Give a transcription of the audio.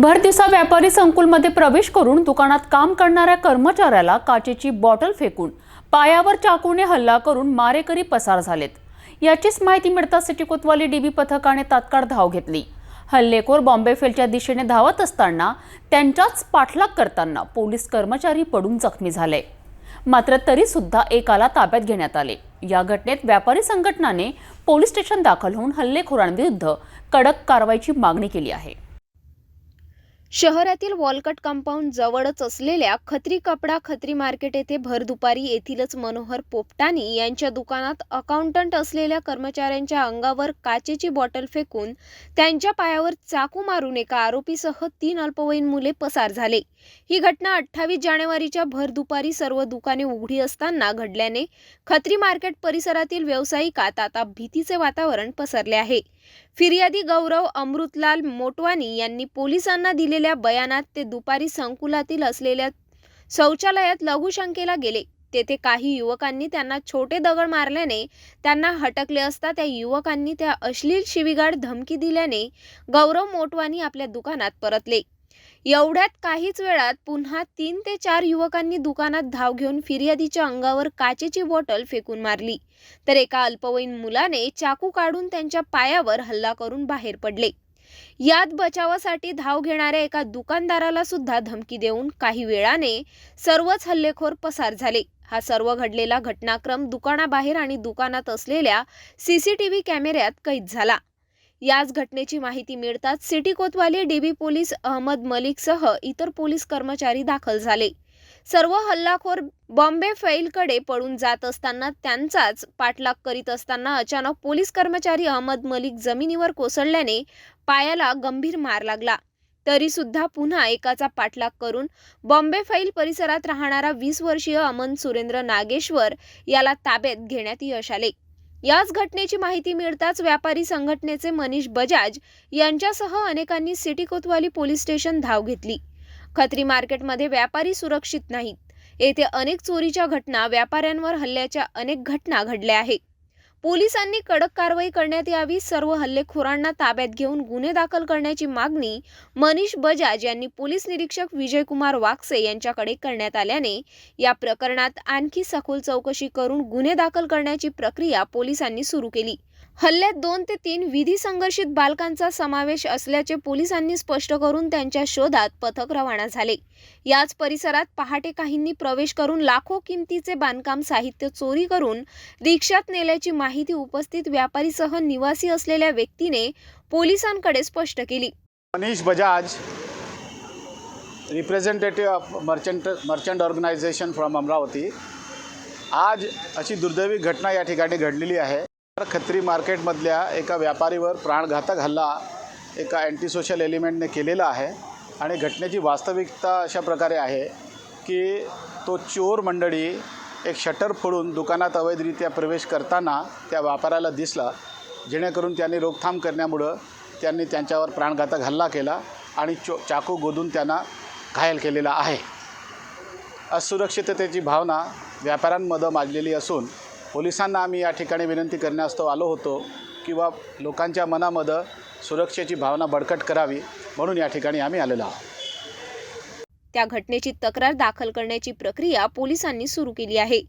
भरदिवसा व्यापारी संकुलमध्ये प्रवेश करून दुकानात काम करणाऱ्या कर्मचाऱ्याला काचेची बॉटल फेकून पायावर चाकूने हल्ला करून मारेकरी पसार झालेत. याचीच माहिती मिळताच सिटी कोतवाली डीबी पथकाने तात्काळ धाव घेतली. हल्लेखोर बॉम्बे फेलच्या दिशेने धावत असताना त्यांच्याच पाठलाग करताना पोलीस कर्मचारी पडून जखमी झाले. मात्र तरी सुद्धा एकाला ताब्यात घेण्यात आले. या घटनेत व्यापारी संघटनाने पोलीस स्टेशन दाखल होऊन हल्लेखोरांविरुद्ध कडक कारवाईची मागणी केली आहे. शहरातील वॉलकट कंपाऊंड जवळच असलेल्या खत्री कपडा खत्री मार्केट येथे भर दुपारी येथीलच मनोहर पोपटानी यांच्या दुकानात अकाउंटंट असलेल्या कर्मचाऱ्यांच्या अंगावर काचेची बॉटल फेकून त्यांच्या पायावर चाकू मारून एका आरोपीसह तीन अल्पवयीन मुले पसार झाले. ही घटना अठ्ठावीस जानेवारीच्या भर दुपारी सर्व दुकाने उघडी असताना घडल्याने खत्री मार्केट परिसरातील व्यावसायिकात आता भीतीचे वातावरण पसरले आहे. फिर्यादी गौरव अमृतलाल मोटवानी यांनी पोलिसांना दिलेल्या बयानात ते दुपारी संकुलातील असलेल्या शौचालयात लघुशंकेला गेले. तेथे काही युवकांनी त्यांना छोटे दगड मारल्याने त्यांना हटकले असता त्या युवकांनी त्या अश्लील शिवीगाळ धमकी दिल्याने गौरव मोटवानी आपल्या दुकानात परतले. एवढ्यात काहीच वेळात पुन्हा तीन ते चार युवकांनी दुकानात धाव घेऊन फिर्यादीच्या अंगावर काचेची बॉटल फेकून मारली. तर एका अल्पवयीन मुलाने चाकू काढून त्यांच्या पायावर हल्ला करून बाहेर पडले. यात बचावासाठी धाव घेणाऱ्या एका दुकानदाराला सुद्धा धमकी देऊन काही वेळाने सर्वच हल्लेखोर पसार झाले. हा सर्व घडलेला घटनाक्रम दुकानाबाहेर आणि दुकानात असलेल्या सीसीटीव्ही कॅमेऱ्यात कैद झाला. याच घटनेची माहिती मिळताच city Kotwali DB police Ahmad मलिकसह इतर पोलीस कर्मचारी दाखल झाले. सर्व हल्लाखोर बॉम्बे फैलकडे पळून जात असताना त्यांचाच पाठलाग करीत असताना अचानक पोलीस कर्मचारी अहमद मलिक जमिनीवर कोसळल्याने पायाला गंभीर मार लागला. तरी सुद्धा पुन्हा एकाचा पाठलाग करून बॉम्बे फाईल परिसरात राहणारा वीस वर्षीय अमन सुरेंद्र नागेश्वर याला ताब्यात घेण्यात यश आले. याच घटनेची माहिती मिळताच व्यापारी संघटनेचे मनीष बजाज यांच्यासह अनेकांनी सिटी कोतवाली पोलीस स्टेशन धाव घेतली. खत्री मार्केटमध्ये व्यापारी सुरक्षित नाहीत. येथे अनेक चोरीच्या घटना व्यापाऱ्यांवर हल्ल्याच्या अनेक घटना घडल्या आहेत. पोलिसांनी कडक कारवाई करण्यात यावी सर्व हल्लेखोरांना ताब्यात घेऊन गुन्हे दाखल करण्याची मागणी मनीष बजाज यांनी पोलीस निरीक्षक विजयकुमार वाकसे यांच्याकडे करण्यात आल्याने या प्रकरणात आणखी सखोल चौकशी करून गुन्हे दाखल करण्याची प्रक्रिया पोलिसांनी सुरू केली. हल्ल्यात दोन ते तीन विधी संघर्षित बालकांचा समावेश असल्याचे पोलिसांनी स्पष्ट करून त्यांच्या शोधात पथक रवाना झाले. याच परिसरात पहाटे काहींनी प्रवेश करून लाखो किमतीचे बांधकाम साहित्य चोरी करून रिक्षात नेल्याची माहिती उपस्थित व्यापारीसह निवासी असलेल्या व्यक्तीने पोलिसांकडे स्पष्ट केली. Manish Bajaj representative of merchant merchant organisation from Amravati. आज अशी दुर्दैवी घटना या ठिकाणी घडलेली आहे. खत्री मार्केटमधल्या एका व्यापारीवर प्राणघातक हल्ला एका अँटी सोशल एलिमेंटने केलेला आहे. आणि घटनेची वास्तविकता अशा प्रकारे आहे की तो चोर मंडळी एक शटर फोडून दुकानात अवैधरित्या प्रवेश करताना त्या व्यापाऱ्याला दिसला. जेणेकरून त्यांनी रोकथाम करण्यामुळं त्यांनी त्यांच्यावर प्राणघातक हल्ला केला आणि चो चाकू गोदून त्यांना घायल केलेला आहे. असुरक्षिततेची भावना व्यापाऱ्यांमध्ये माजलेली असून पोलिसांना आम्ही या ठिकाणी विनंती करण्यास्तव आलो होतो किंवा लोकांच्या मनामध्ये सुरक्षेची भावना बळकट करावी म्हणून या ठिकाणी आम्ही आलेलो आहोत. त्या घटनेची तक्रार दाखल करण्याची प्रक्रिया पोलिसांनी सुरू केली आहे.